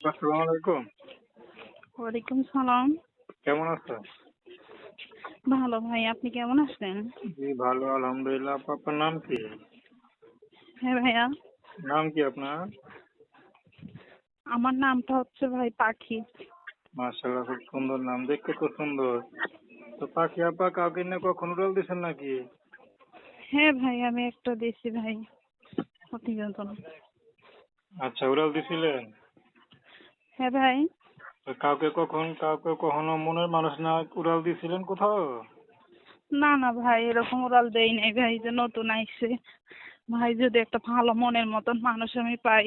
আসসালামু আলাইকুম ওয়ালাইকুম সালাম। কেমন আছো ভালো ভাই আপনি কেমন আছেন? জি ভালো আলহামদুলিল্লাহ। আপনার নাম কি? হ্যাঁ ভাইয়া। নাম কি আপনার? আমার নামটা হচ্ছে ভাই পাখি। মাশাআল্লাহ খুব সুন্দর নাম। দেখতে খুব সুন্দর। তো পাখি আপা কাউকে না কখনো উড়াল দিছেন নাকি? হ্যাঁ ভাই আমি একটা দিয়েছি ভাই প্রতিবেদন আচ্ছা উড়াল দিছিলেন? হ্যাঁ ভাই। কাউকে কখন কাউকে কখনো মনের মানুষ না উড়াল দিছিলেন কোথাও? না না ভাই এরকম উড়াল দেই নাই ভাই যে নতুন আইছে। ভাই যদি একটা ভালো মনের মতন মানুষ আমি পাই।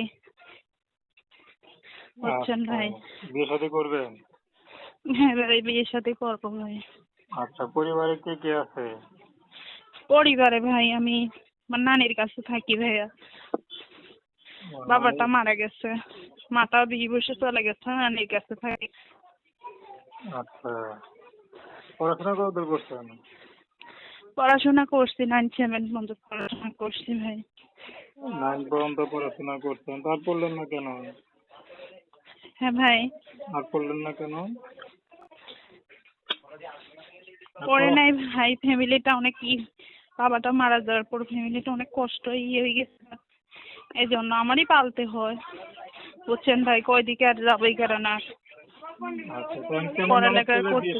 বুঝছেন আচ্ছা, ভাই? বিয়ে শাদী করবেন? হ্যাঁ ভাই বিয়ের সাথে করব ভাই। আচ্ছা পরিবারে কে কে আছে? পরিবারে ভাই আমি আমার নানির কাছে থাকি ভাইয়া। বাবাটা মারা গেছে। মাটা বিয়ে বসে চলে গেছে নানির কাছে থাকি আচ্ছা। পড়াশোনা কতদূর করছেন পড়াশোনা করছি নাইন সেভেন পর্যন্ত পড়াশোনা করছি ভাই। নাইন পর্যন্ত পড়াশোনা করছেন তার পড়লেন না কেন হ্যাঁ ভাই। আর পড়লেন না কেন পড়ে নাই ভাই ফ্যামিলিটা অনেক ই বাবাটা মারা যাওয়ার পর ফ্যামিলিটা অনেক কষ্ট ইয়ে হয়ে গেছে। এই জন্য আমারই পালতে হয়। বুঝছেন ভাই কয় দিকে আর যাব এই কারণে। আচ্ছা পড়ালেখা করতে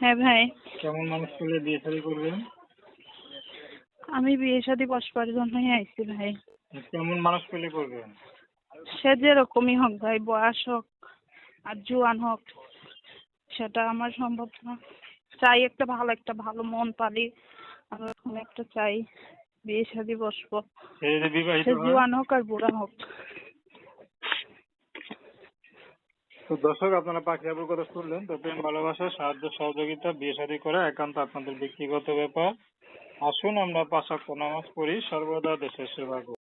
হ্যাঁ ভাই। কেমন মানুষ পেলে বিয়ে শাদী করবেন? আমি বিয়ে শাদী বসবার জন্যই আইছি ভাই। কেমন মানুষ পেলে করবেন? সে যেরকমই হোক ভাই বয়স হোক আর জোয়ান হোক সেটা আমার সম্ভব না। চাই একটা ভালো একটা ভালো মন পালি। ওরকম একটা চাই। বিয়ে শাদি বসবো। সে জোয়ান হোক আর বুড়া হোক। তো দর্শক আপনারা পাখি আপুর কথা শুনলেন তো প্রেম ভালোবাসা সাহায্য সহযোগিতা বিয়ে শাদী করা একান্ত আপনাদের ব্যক্তিগত ব্যাপার। আসুন আমরা পাঁচ ওয়াক্ত নামাজ পড়ি সর্বদা দেশের সেবা করি।